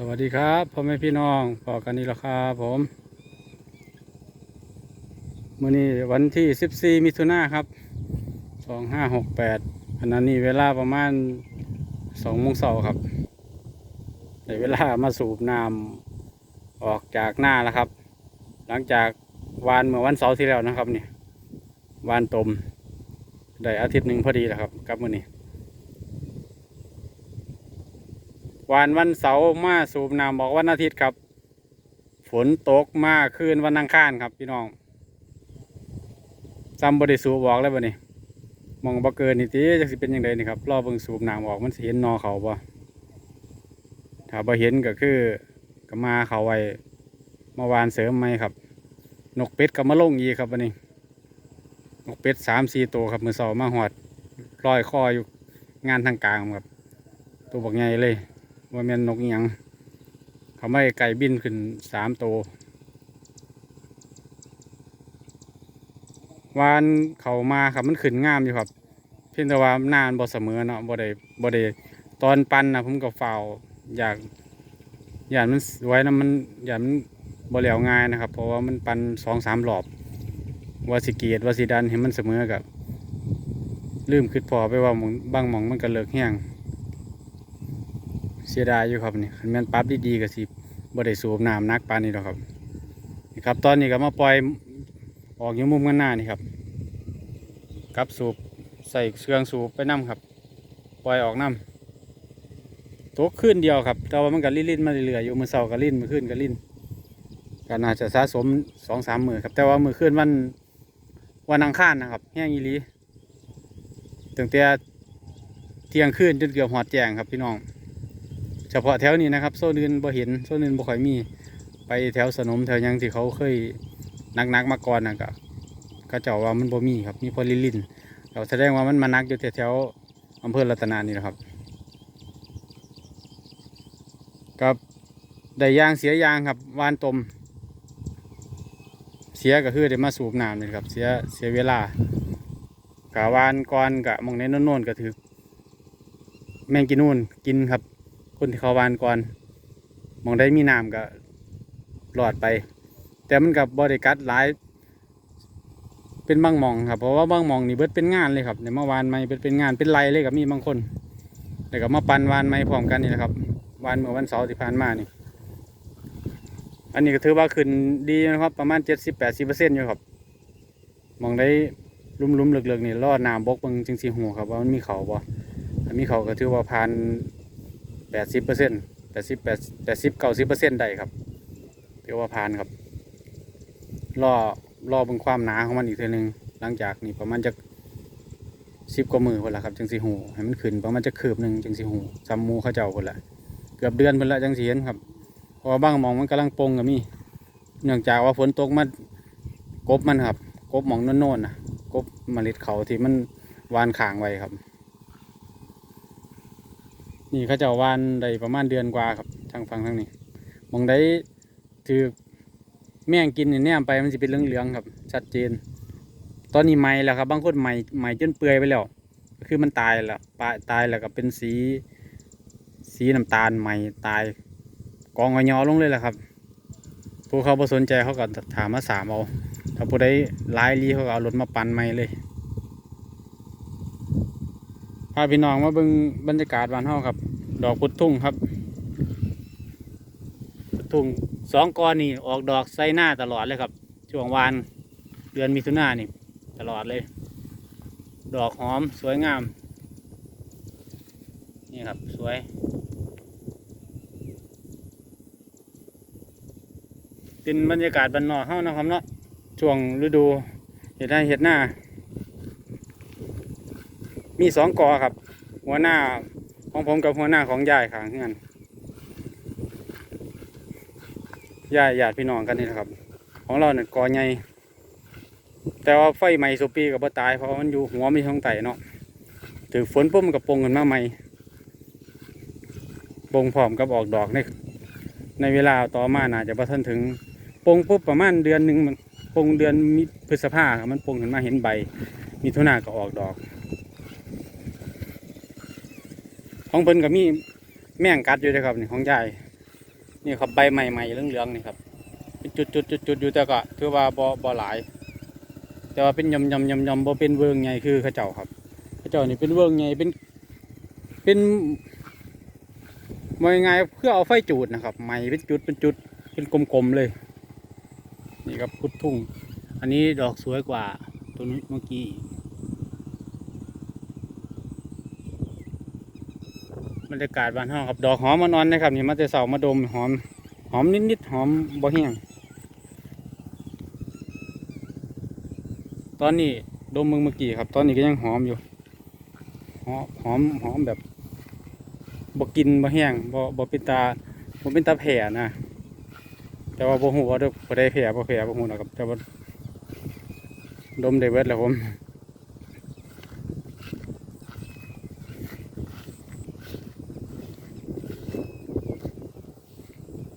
สวัสดีครับพ่อแม่พี่น้องพอกันนี่แล้วครับผมมื่อนี้วันที่ 14 มิถุนายนครับ 2568ขณะนี้เวลาประมาณ2โมงเช้าครับในเวลามาสูบน้ำออกจากหน้าแล้วครับ หลังจากวานเมื่อวันเสาร์ที่แล้วนะครับเนี่ย วานตม ได้อาทิตย์หนึ่งพอดีแล้วครับกับมื่อนี้ วันวันเสาร์มาสูบน้ำบอกวันอาทิตย์ครับ ฝนตกมาคืนวันอังคารครับพี่น้องจำบริสูบบอกเลยบ่นี่มองบ่เกินนี่ติจะสิเป็นยังไงนี่ครับรอเบิ่งสูบน้ำออกมันเห็นนอเขาบ่ถ้าบ่เห็นก็คือก็มาเขาไว้มาวานเสริมไหมครับ นกเป็ดก็มาลงอีครับวันนี้ นกเป็ดสามสี่ตัวครับมือเสาร์มาหอดลอยคออยู่งานทางกลางครับ ตัวบักใหญ่เลย ว่าแม่นนกอิหยังเขาไม่ไก่บินขึ้นสามตัววานเขามาครับมันขึ้นงามอยู่ครับ เพียงแต่ว่านานบ่เสมอเนาะบ่ได้บ่ได้ตอนปันนะผมก็เฝ้าอยากอยากมันไว้นะมันอยากมันบ่เหลวง่ายนะครับ เพราะว่ามันปันสองสามรอบว่าสิเกียดว่าสิดันให้มันเสมอกับ ลืมคิดพอไปว่ามองบางหมองมันก็เลิกแห้ง เสียดายอยู่ครับนี่คันแม่นปั๊บดีๆก็สิบ่ได้สูบน้ำนักปานนี้หรอกครับนี่ครับ ตอนนี้ก็มาปล่อยออกอยู่มุมกันหน้านี่ครับกับสูบใส่เครื่องสูบไปน้ำครับ ปล่อยออกน้ำตกขึ้นเดียวครับแต่ว่ามันก็ลิ้นๆมาเรื่อยๆอยู่มือเสาก็ลิ้นมือขึ้นก็ลิ้นก็น่าจะสะสมสองสามมือครับ แต่ว่ามือขึ้นวันวันอังคารนะครับแห้งอีลีตั้งแต่เที่ยงคืนจนเกือบหอดแจงครับพี่น้อง เฉพาะแถวนี้นะครับ โซนอื่นบ่เห็นโซนอื่นบ่ค่อยมี ไปแถวสนมแถวยังที่เขาเคยนักๆมาก่อนนะก็ก็เจ้าว่ามันบ่มีครับมีพอลิลินเราแสดงว่ามันมานักอยู่แถวอำเภอรัตนานี่แหละครับกับได้ยางเสียยางครับวานตม เสียก็คือได้มาสูบน้ำนี่ครับเสียเสียเวลากะวานก่อนกะมองในโน่นๆก็ถือแมงกินนู่นกินครับ คนที่เขาวานก่อนมองได้มีน้ำก็หลอดไป แต่มันกับบริกัดหลาย เป็นบางมองครับ เพราะว่าบางมองนี่เบิดเป็นงานเลยครับเนี่ยมาวานไม่เบิดเป็นงานเป็นไรเลยกับมีบางคนแต่ก็มาปันวานไม่พร้อมกันนี่แหละครับวานเมื่อวันเสาร์ที่ผ่านมานี่อันนี้ก็ถือว่าขึ้นดีนะครับ ประมาณเจ็ดสิบแปดสิบเปอร์เซ็นต์อยู่ครับมองได้ลุ่มๆเลือกๆนี่รอดน้ำบกบิงจึงสีหูครับว่ามันมีเขาบ่มีเขาก็ถือว่าผ่าน แปดสิบเปอร์เซ็นต์แปดสิบแปดแปดสิบเก้าสิบเปอร์เซ็นต์ได้ครับถือว่าผ่านครับรอรอเบิ่งความหนาของมันอีกทีหนึ่งหลังจากนี่ประมาณจะสิบกว่ามือคนละครับจังสีหูให้มันขึ้นประมาณจะคืบหนึ่งจังสีหูจำหมูเขาเจ้าคนละเกือบเดือนคนละจังสีเห็นครับเพราะว่างมองมันกำลังปงกับมีเนื่องจากว่าฝนตกมากบมันครับ กบหมองโน่นๆนะกบเมล็ดเขาที่มันวานขางไว้ครับ นี่เขาจะวานได้ประมาณเดือนกว่าครับทางฝั่งทางนี้มองได้ถือแม่งกินเนี่ยแนมไปมันจะเป็นเหลืองๆครับ ชัดเจน ตอนนี้ไหมแล้วครับ บางคนไหมไหมจนเปื่อยไปแล้วคือมันตายแล้วปลายตายแล้วก็เป็นสี สีน้ำตาลไหมตาย กองอยอลงเลยแหละครับผู้เขาบ่สนใจเขาก็ถามมาสามเอาถ้าผู้ใดร้ายรีเขาก็เอารถมาปั่นไหมเลยาพี่น้องมาเบิ่งบรรยากาศบ้านเฮาครับ ดอกพุดทุ่งครับพุดทุ่งสองกอนี่ออกดอกใส่หน้าตลอดเลยครับ ช่วงวานเดือนมิถุนายนนี่ตลอดเลย ดอกหอมสวยงาม นี่ครับสวย เป็นบรรยากาศบ้านนอกเฮานะครับเนาะช่วงฤดูเห็ดหน้าเห็ดหน้า มีสองกอครับ หัวหน้าของผมกับหัวหน้าของยายข้างเฮือนยายญาติพี่น้องกันนี่แหละครับ ของเราเนี่ยกอใหญ่แต่ว่าไฟใหม่สุปีกับบ่ตายเพราะมันอยู่หัวมีท้องไตเนาะถือฝนปุ๊บมันกับปงกันมาใหม่ปงพร้อมกับออกดอกในในเวลาต่อมาน่าจะบ่ทันถึงปงปุ๊บประมาณเดือนหนึ่งมันปงเดือนมิพฤษภาครับมันปงขึ้นมาเห็นใบ มีทุนาก็ออกดอก ของเพิ่นก็มีแม่งกัดอยู่เลยครับนี่ของยายนี่ครับใบใหม่ๆเหลืองๆนี่ครับเป็นจุดจุดจุดจุดๆอยู่แต่ก็ถือว่าบ่บ่หลาย แต่ว่าเป็นยำยำยำยำบ่เป็นเวิงใหญ่คือข้าเจ้าครับข้าเจ้านี่เป็นเวิงใหญ่เป็นเป็นว่ายังไงเพื่อเอาไฟจูดนะครับใหม่เป็นจุดเป็นจุดเป็นกลมๆเลย นี่ครับพุดทุ่ง อันนี้ดอกสวยกว่าตัวนี้เมื่อกี้ บรรยากาศบ้านเฮาครับดอกหอมมันอ่อนนะครับนี่มาแต่เสามาดมหอมหอมนิดๆหอมบ่แห้งตอนนี้ดมมึงเมื่อกี้ครับ ตอนนี้ก็ยังหอมอยู่ หอมหอมหอมแบบบ่กินบ่แห้งบ่บ่เป็นตาบ่เป็นตาแผ่นะ แต่ว่าบ่ฮู้ว่าเด้อบ่ได้แผ่บ่แผ่บ่ฮู้นะครับแต่ว่าดมได้เบิดแล้วผม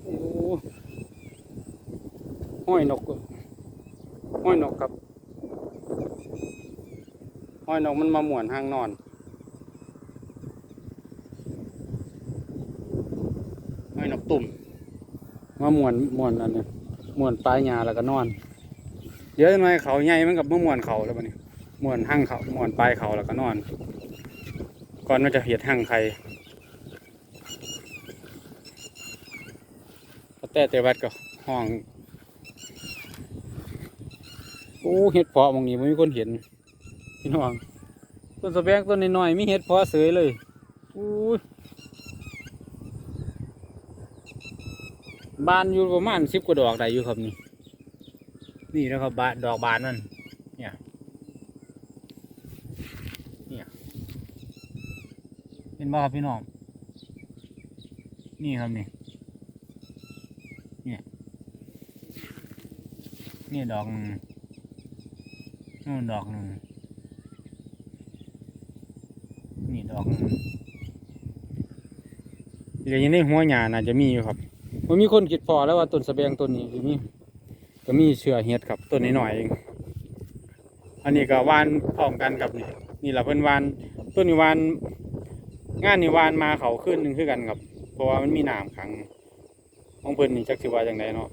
โอ้ ห้อยนกห้อยนกครับห้อยนกมันมาหมวนห้างนอนห้อยนกตุ่มมาหมวนหมวนอันนี้หมวนปลายหญ้าแล้วก็นอนเดี๋ยวหน่อยเขาใหญ่มันกับมาหมวนเขาแล้วบัดนี้หมวนหั่งเขาหมวนปลายเขาแล้วก็นอน ก่อนมันจะเห็ดหั่งใครแต่แต่วัดก็ห้อง โอ้เห็ดเพาะมองนี้ไม่มีคนเห็นพี่น้องต้นสะแบงต้นน้อยๆมีเห็ดเพาะเสยเลยอู้ยบานอยู่ประมาณสิบกว่าดอกได้อยู่ครับนี่นี่นะครับบานดอกบานมันเนี่ยเนี่ยเห็นบ่ครับพี่น้องนี่ครับนี่เนี่ยนี่ดอก นึ่งนู่นดอกหนึ่งนี่ดอกหนึ่งเดี๋ยวยังในหัวหญ้าน่าจะมีอยู่ครับมันมีคนคิดพอแล้วว่าต้นสะแบงต้นนี้ก็มีก็มีเชื้อเห็ดครับต้นนี้หน่อยเองอันนี้ก็วานพร้อมกันกับนี่นี่แหละเพิ่นวานต้นนี้วานงานนี่วานมาเขาขึ้นหนึ่งคือกันครับ เพราะว่ามันมีหน้ำขังของเพิ่นนี่จักสิว่าจังไดเนาะ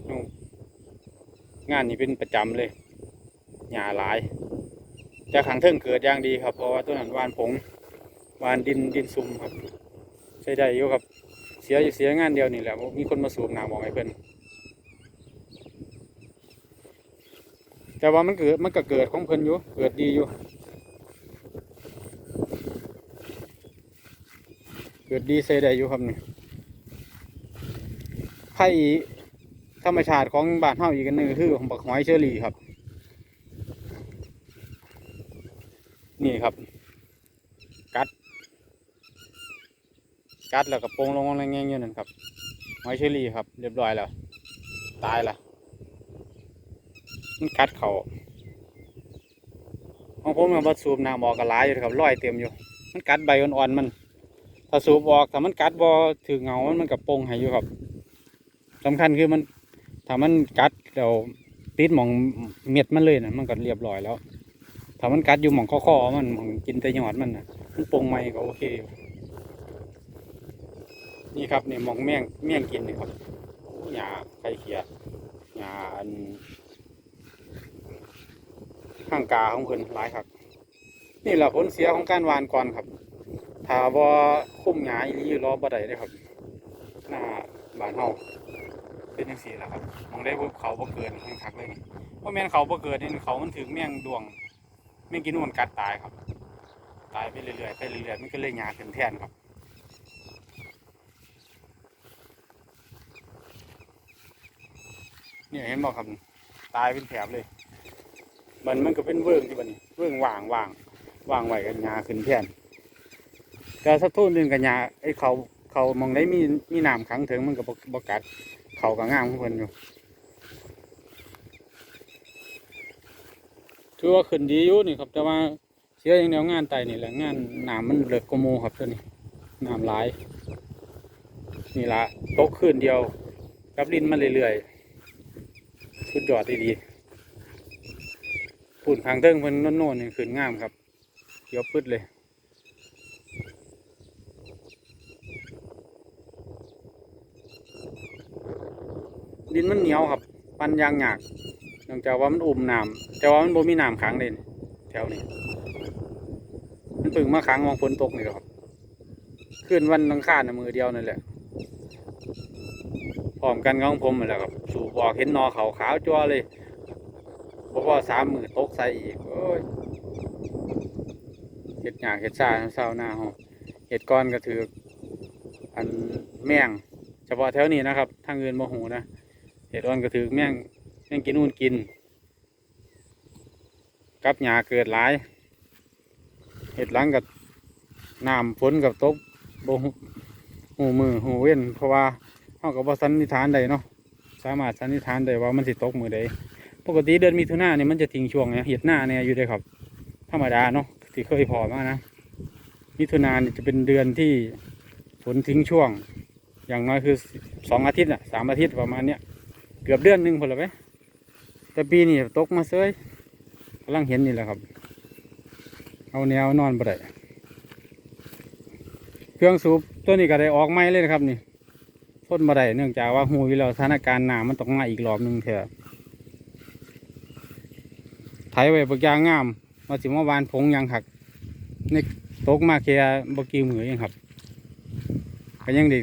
งานนี้เป็นประจำเลย หญ้าหลายจะขังเทิงเกิดอย่างดีครับเพราะว่าต้นนั้นวานผงวานดินดินซุ่มครับ ใช้ได้อยู่ครับเสียอยู่เสียงานเดียวนี่แหละมีคนมาสูบน้ำบอกให้เพิ่นแต่ว่ามันเกิดมันก็เกิดของเพิ่นอยู่เกิดดีอยู่ เกิดดีใส่ได้อยู่ครับนี่ไผ่ธรรมชาติของบ้านเฮาอีกอันนึงก็คือของบักหอยเชอรี่ครับ นี่ครับ กัด กัดแล้วก็โปรงลงแรงๆอยู่นั่นครับหอยเชอรี่ครับ เรียบร้อยแล้ว ตายละมันกัดเขาของผมมันบสูบน้ำออกกระลายอยู่ครับร้อยเต็มอยู่ มันกัดใบอ่อนๆมันถ้าสูบออกถ้ามันกัดบอถือเงา มันมันกับโปรงให้อยู่ครับสำคัญคือมันถ้ามันกัดแล้วติดหมองเม็ดมันเลยนะมันก็เรียบร้อยแล้ว ถ้ามันกัดอยู่หมองข้อๆมันหมองกินแต่ยอดมันนะมันโปรงไม่ก็โอเค นี่ครับเนี่หมองแมงแมงกินนี่ครับหญ้าไข่เขียดหญ้าอันข้างกาของเพิ่นหลายครับ นี่แหละผลเสียของการวานก่อนครับถ้าว่าคุ้มหญ้าอีหลีรอบ่ได้เลยครับหน้าบ้านเฮาเป็นจังซี่แหละครับมองได้ว่าเขาบ่เกิดแห่งคักเลยนี่ว่าแม่นเขาบ่เกิดนี่เขามันถึงแมงดวง แมงกินนูนกัดตายครับ ตายไปเรื่อยๆไปเรื่อยๆมันก็เลยหญ้าขึ้นแทนครับเนี่ยเห็นบอกครับตายเป็นแถบเลย มันมันก็เป็นเวิร์งที่บันนี้เวิร์งว่างว่างว่างไหวกันยาขึ้นแทนแต่สักทุ่นหนึ่งกันยาไอ้เขาเขามองได้มีมีน้ำขังถึงมันก็บกกัดเขาก็งามของเพิ่นอยู่ ถือว่าขึ้นดีอยู่นี่ครับแต่ว่าเสียอย่างเดียวงานไตนี่แหละงานหน้ำมันเลิกกว่าหมูครับตัวนี้น้ำหลายนี่ละตกขึ้นเดียวกับลินมาเรื่อยๆสุดยอดดีๆปุ่นทางเทิงเพิ่นโน่นๆนี่ขึ้นงามครับเดี๋ยวพืดเลยดินมันเหนียวครับ ปันยางหยาก เนื่องจากว่ามันอุ่มน้ำแต่ว่ามันบ่มีน้ำขังเลยแถวนี้มันเพิ่งมาขังมองฝนตกนี่แหละครับขึ้นวันอังคารน่ะมือเดียวนั่นแหละพร้อมกันกับของผมนั่นแหละครับ สูบออกเห็นนอเขาขาวจัวเลยบอกว่าสามมือตกใส่อีกเห็ดหยากเห็ดซ่าเศร้าหน้าห้องเห็ดก้อนก็ถืออันแมงเฉพาะแถวนี้นะครับทางอื่นโมโหนะเห็ดอ่อนก็ถือแมง แมงกินนู่นกิน กับหญ้าเกิดหลายเห็ดหลังกับน้ำฝนกับตกบหูหูมือหูเว้น เพราะว่าเขากับว่าสันนิษฐานใดเนาะสามารถสันนิษฐานได้ว่ามันสิตกมือใดปกติเดือนมิถุนายนเนี่ยมันจะทิ้งช่วงเนี่ยเห็ดหน้าเนี่ยอยู่ได้ครับ ธรรมดาเนาะที่เคยพอมานะมิถุนายนเนี่ยจะเป็นเดือนที่ฝนทิ้งช่วง อย่างน้อยคือสองอาทิตย์อะสามอาทิตย์ประมาณเนี้ยเกือบเดือนหนึ่งพอแล้วไหม แต่ปีนี้ตกมาเซยกำลังเห็นนี่แหละครับ เอาแนวนอนบ่ได้เครื่องสูบตัวนี้ก็ได้ออกไม่เลยนะครับนี่ทนบ่ได้เนื่องจากว่าหูวิเราสถานการณ์หน้ำมันต้องมาอีกรอบหนึ่งเถอะไถไว้บกยางงามมาสิมาวานผงยางหักในตกมาแค่บกีมือเองครับก็ยังไดี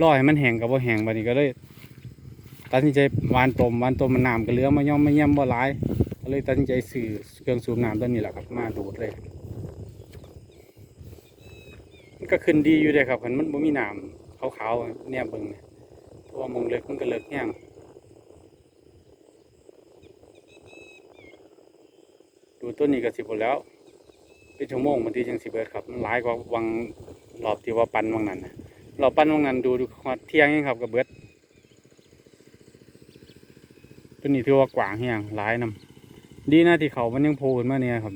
รอให้มันแห้งกับบ่แห้งบัดนี้ก็เลย ตัดสินใจวานตมวานตมมันน้ำก็เหลือมาย่อมมาเยี่ยมบ่หลายก็เลยตัดสินใจซื้อเครื่องสูบน้ำตัวนี้แหละครับ มาดูดเลยมันก็ขึ้นดีอยู่เลยครับคันมันบ่มีน้ำขาวๆเนี่ยเบิ่งเนี่ยเพราะว่ามงเลิกมันก็เลิกแห้งดูต้นนี้ก็สิบหมดแล้วเป็นชั่วโมงบางทีจังสิเบิดครับมันหลายกว่าวังรอบที่ว่าปันวังนั้นรอบปันวังนั้นดูดูเที่ยงเองครับกับเบิด ต้นนี้ถือว่ากว้างแห้งหลายนำดีนะที่เขามันยังโผล่ขึ้นมาเนี่ยครับ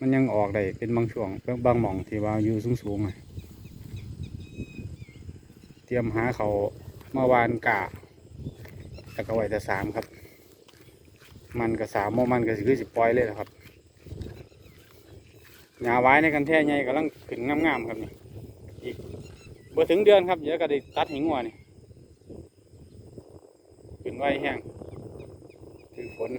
มันยังออกได้เป็นบางช่วงบางหม่องที่ว่าอยู่สูงสูงๆเตรียมหาเขาเมื่อวานกะแล้วก็ไว้แต่สามครับ มันกับสามโมมันก็สิคือสิปอยเลยนะครับหาไว้ในกันแท่ใหญ่กำลังขึ้นงามๆครับนี่อีกเบ่ถึงเดือนครับเดี๋ยวก็ได้ตัดหิงหัวนี่ขึ้นไว้แห้ง ฝน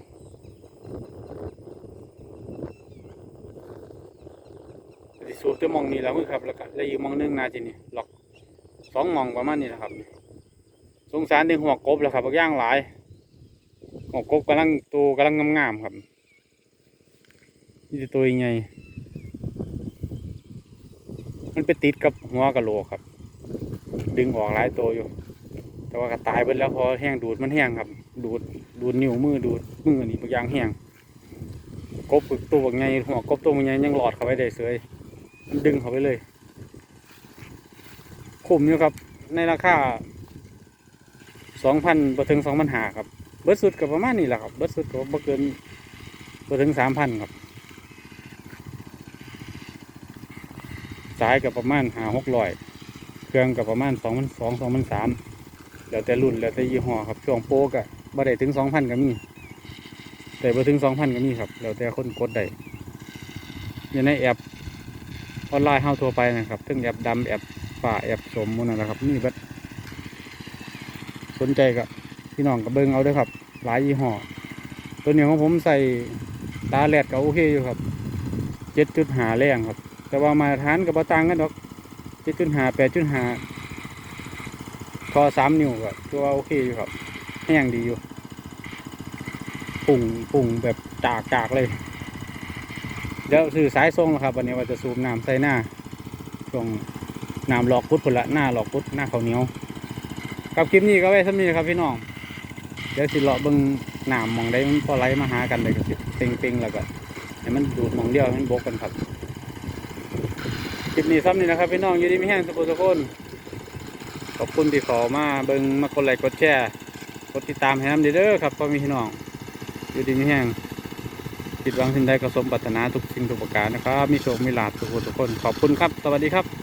สิสูบจะมองนี่แล้วครับแล้วก็แล้วอีกมองนึงนาจีนี่หลอกสองมองประมาณนี้แหละครับสงสารในหัวกบแล้วครับย่างหลายหัวกบกำลังตัวกำลังงามๆครับนี่จะตัวยังไงมันไปติดกับหัวกะโหลกครับ ดึงออกหลายตัวอยู่ แต่ว่าก็ตายไปแล้วพอแห้งดูดมันแห้งครับ ดูด ดูดนิ้วมือดูดมือนี่บางอย่างแห้งกบตัวใหญ่หัวกบตัวใหญ่ยังหลอดเข้าไปได้เสยมันดึงเขาไปเลย คุ้มอยู่ครับ ในราคาสองพันบ่ถึงสองพันหาครับ เบิดสุดกับประมาณนี้แหละครับ เบิดสุดก็บ่เกินบ่ถึงสามพันครับ สายกับประมาณหาหกร้อยเครื่องกับประมาณสองพันสองสองพันสามแล้วแต่รุ่นแล้วแต่ยี่ห้อครับ ช่วงโปรกอะ บ่ได้ถึงสองพันก็มีแต่บ่ถึงสองพันก็มีครับแล้วแต่คนกดได้อยู่ในแอปออนไลน์เฮาทั่วไปนะครับทั้งแอปดำแอปฝ่าแอปสมมันนั่นแหละครับนี่เบัดสนใจกับพี่น้องกับเบิ้งเอาด้วยครับ หลายยี่ห้อตัวนี้ของผมใส่ตาแรดก็โอเคอยู่ครับเจ็ดจุดหาแรงครับ แต่ว่ามาตรฐานกับต่างกันดอกเจ็ดจุดหาแปดจุดหาคอสามนิ้วก็ตัวโอเคอยู่ครับ แห้งดีอยู่ปุ่งปุ่งแบบจากจากเลย เดี๋ยวสื่อสายทรงแล้วครับวันนี้ว่าจะสูบน้ำใส่หน้าช่วงน้ำหลอกพุดผลละหน้าหลอกพุดหน้าเขาเหนียวกับคลิปนี้ก็ไว้สักนี้ครับพี่น้องเดี๋ยวสิเลาะเบิ้งน้ำมองได้มันพอไหลมาหากันเลยก็สิเต็งเต็งๆแล้วก็ให้มันดูดมองเดียวให้มันบกกันครับคลิปนี้ซ้ำนี่นะครับพี่น้องอยู่ดีไม่แห้งสุขสุขคนขอบคุณที่ขอมาเบิ้งมากดไลค์กดแชร์ กดติดตามให้น้ำเด้อครับพ่อมีพี่น้องอยู่ดีไม่แห้งคิดหวังสิ่งใดก็สมปรารถนาทุกสิ่งทุกประการนะครับ มีโชคมีลาภทุกคนทุกคนขอบคุณครับ สวัสดีครับ